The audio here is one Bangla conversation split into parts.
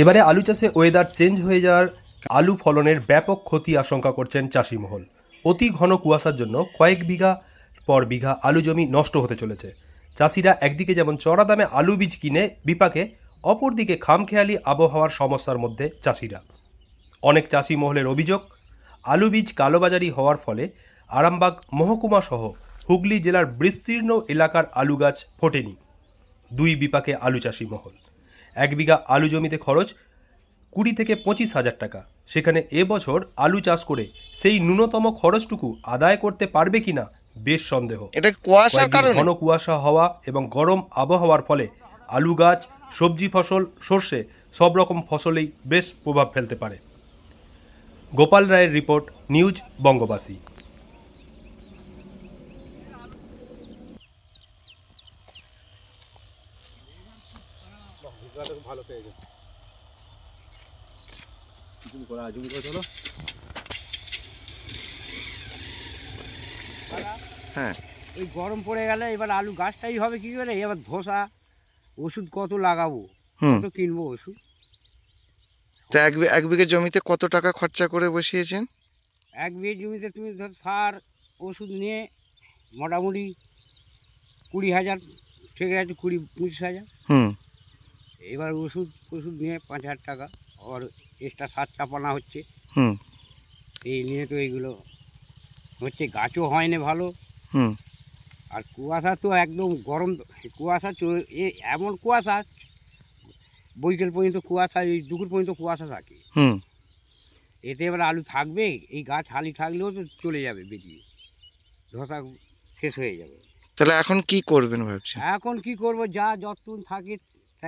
এবারে আলু চাষে ওয়েদার চেঞ্জ হয়ে যাওয়ার আলু ফলনের ব্যাপক ক্ষতি আশঙ্কা করছেন চাষি মহল। অতি ঘন কুয়াশার জন্য কয়েক বিঘা পর বিঘা আলু জমি নষ্ট হতে চলেছে। চাষিরা একদিকে যেমন চড়া দামে আলু বীজ কিনে বিপাকে, অপরদিকে খামখেয়ালি আবহাওয়ার সমস্যার মধ্যে চাষিরা। অনেক চাষি মহলের অভিযোগ, আলু বীজ কালোবাজারি হওয়ার ফলে আরামবাগ, মহকুমা সহ হুগলি জেলার বিস্তীর্ণ এলাকার আলু গাছ ফোটেনি। দুই বিপাকে আলু চাষি মহল। এক বিঘা আলু জমিতে খরচ কুড়ি থেকে পঁচিশ হাজার টাকা। সেখানে এবছর আলু চাষ করে সেই ন্যূনতম খরচটুকু আদায় করতে পারবে কিনা বেশ সন্দেহ। এটা কুয়াশার কারণে? ঘন কুয়াশা হওয়া এবং গরম আবহাওয়ার ফলে আলু গাছ সবজি ফসল সর্ষে সব রকম ফসলেই বেশ প্রভাব ফেলতে পারে। গোপাল রায়ের রিপোর্ট নিউজ বঙ্গবাসী। হ্যাঁ। এই গরম পড়ে গেলে এবার আলু গাছটাই হবে কি করে? এবার ধোসা ওষুধ কত লাগাবো? কত কিনবো ওষুধ? তা এক এক বিঘে জমিতে কত টাকা খরচা করে বসিয়েছেন? এক বিঘে জমিতে তুমি ধর সার ওষুধ নিয়ে মোটামুটি কুড়ি হাজার থেকে আছে কুড়ি পঁচিশ হাজার। হুম। এবার ওষুধ ওষুধ নিয়ে পাঁচ হাজার টাকা আর এক্সট্রা সার চাপানা হচ্ছে। হুম। এই নিয়ে তো এইগুলো হচ্ছে গাছও হয় না ভালো। হুম। আর কুয়াশা তো একদম গরম কুয়াশা এ এমন কুয়াশা বৈকাল পর্যন্ত কুয়াশা এই দুপুর পর্যন্ত কুয়াশা থাকে। হুম। এতে এবার আলু থাকবে এই গাছ হালি থাকলেও তো চলে যাবে বেরিয়ে। ধসা শেষ হয়ে যাবে। তাহলে এখন কি করবেন ভাবছেন? এখন কি করব যা যতক্ষণ থাকে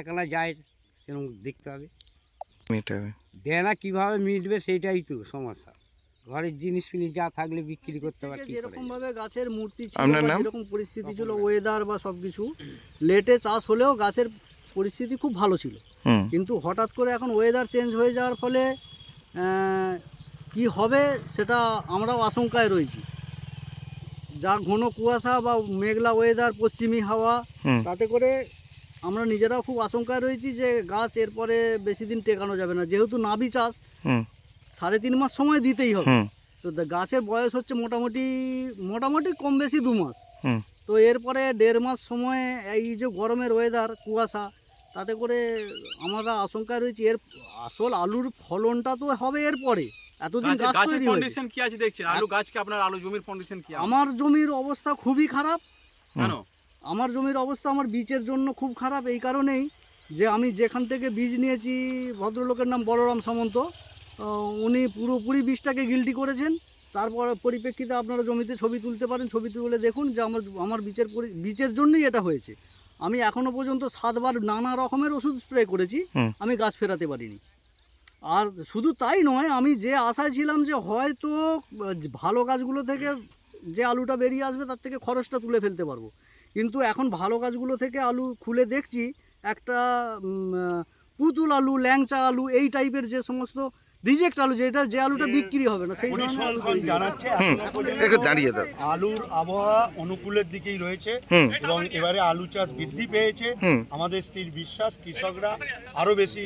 যায় সেরকম দেখতে হবে। মেটাবে। দেয় না কীভাবে মিটবে সেইটাই তো সমস্যা। ঘরের জিনিস ফিনিস যা থাকলে বিক্রি করতে পারে থেকে যেরকম ভাবে গাছের মূর্তি ছিল পরিস্থিতি ছিল ওয়েদার বা সবকিছু লেটে চাষ হলেও গাছের পরিস্থিতি খুব ভালো ছিল। হুম। কিন্তু হঠাৎ করে এখন ওয়েদার চেঞ্জ হয়ে যাওয়ার ফলে আহ, কি হবে সেটা আমরাও আশঙ্কায় রয়েছি। যা ঘন কুয়াশা বা মেঘলা ওয়েদার পশ্চিমী হাওয়া তাতে করে আমরা নিজেরাও খুব আশঙ্কায় রয়েছি যে গাছ এরপরে বেশি দিন টেকানো যাবে না। যেহেতু নাবি চাষ সাড়ে তিন মাস সময় দিতেই হবে। তো গাছের বয়স হচ্ছে মোটামুটি মোটামুটি কম বেশি দু মাস। তো এরপরে দেড় মাস সময়ে এই যে গরমের ওয়েদার কুয়াশা তাতে করে আমরা আশঙ্কায় রয়েছি। এর আসল আলুর ফলনটা তো হবে এরপরে। এতদিন গাছের গাছ তৈরি কন্ডিশন কি আছে দেখছেন? আলু গাছকে আপনার আলু জমির কন্ডিশন কি আমার জমির অবস্থা খুবই খারাপ। কেন? আমার জমির অবস্থা আমার বীজের জন্য খুব খারাপ এই কারণেই যে আমি যেখান থেকে বীজ নিয়েছি ভদ্রলোকের নাম বলরাম সামন্ত উনি পুরোপুরি বীজটাকে গিল্টি করেছেন। তারপর পরিপ্রেক্ষিতে আপনারা জমিতে ছবি তুলতে পারেন ছবি তুলে দেখুন যে আমার আমার বীজের পরি- বীজের জন্যই এটা হয়েছে। আমি এখনও পর্যন্ত সাতবার নানা রকমের ওষুধ স্প্রে করেছি আমি গাছ ফেরাতে পারিনি। আর শুধু তাই নয় আমি যে আশায় ছিলাম যে হয়তো ভালো গাছগুলো থেকে যে আলুটা বেরিয়ে আসবে তার থেকে খরচটা তুলে ফেলতে পারব। কিন্তু এখন ভালো গাছগুলো থেকে আলু খুলে দেখছি একটা পুতুল আলু ল্যাংচা আলু এই টাইপের যে সমস্ত রিজেক্ট আলু যেটা যে আলুটা বিক্রি হবে না সেই আলু জানাচ্ছে একটু দাঁড়িয়ে দাও আলুর আবহাওয়া অনুকূলের দিকেই রয়েছে এবং এবারে আলু চাষ বৃদ্ধি পেয়েছে। আমাদের স্থির বিশ্বাস কৃষকরা আরও বেশি